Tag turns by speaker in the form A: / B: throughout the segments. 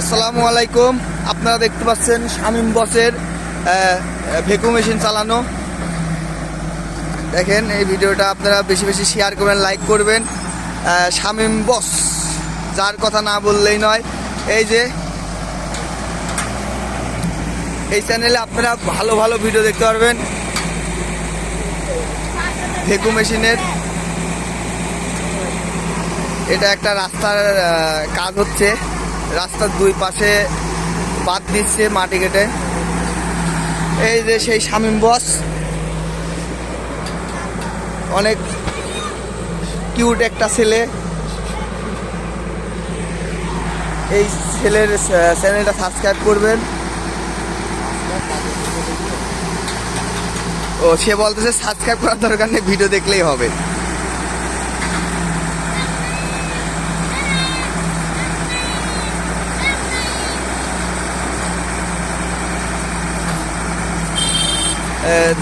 A: আসসালামু আলাইকুম। আপনারা দেখতে পাচ্ছেন শামীম বসের ভেকু মেশিন চালানো। দেখেন, এই ভিডিওটা আপনারা বেশি বেশি শেয়ার করবেন লাইক করবেন। শামীম বস, যার কথা না বললেই নয়। এই যে, এই চ্যানেলে আপনারা ভালো ভালো ভিডিও দেখতে পারবেন। ভেকু মেশিনের এটা একটা রাস্তার কাজ হচ্ছে। রাস্তার দুই পাশে বাদ দিচ্ছে মাটি কেটে। এই যে সেই শামীম বস। অনেক কিউট একটা ছেলে। এই ছেলের চ্যানেলটা সাবস্ক্রাইব করবেন। ও, সে বলতেছে সাবস্ক্রাইব করার দরকার নেই ভিডিও দেখলেই হবে।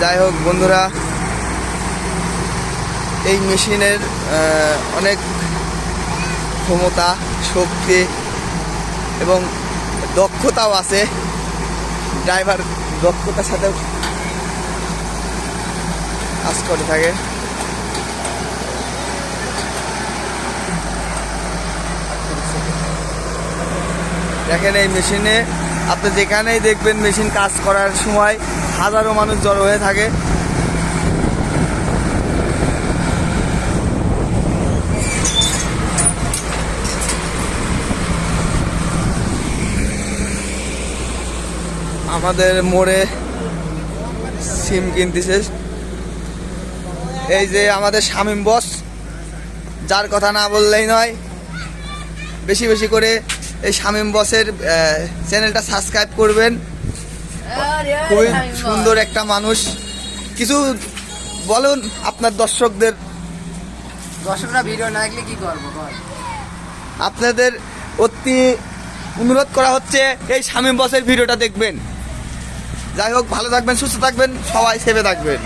A: যাই হোক বন্ধুরা, এই মেশিনের অনেক ক্ষমতা, শক্তি এবং দক্ষতাও আছে। ড্রাইভার দক্ষতার সাথে কাজ করে থাকে। দেখেন এই মেশিনে, আপনি যেখানেই দেখবেন মেশিন কাজ করার সময় হাজারো মানুষ জড়ো হয়ে থাকে। আমাদের মোড়ে সিম কিনতেছে। এই যে আমাদের শামীম বস, যার কথা না বললেই নয়, বেশি বেশি করে এই শামীম বসের চ্যানেলটা সাবস্ক্রাইব করবেন। খুবই সুন্দর একটা মানুষ। কিছু বলুন আপনার দর্শকদের।
B: দর্শকরা ভিডিও না দেখলে কি করব
A: আপনাদের অতি অনুরোধ করা হচ্ছে এই শামীম বসের ভিডিওটা দেখবেন। যাই হোক ভালো থাকবেন সুস্থ থাকবেন সবাই সেবে থাকবেন।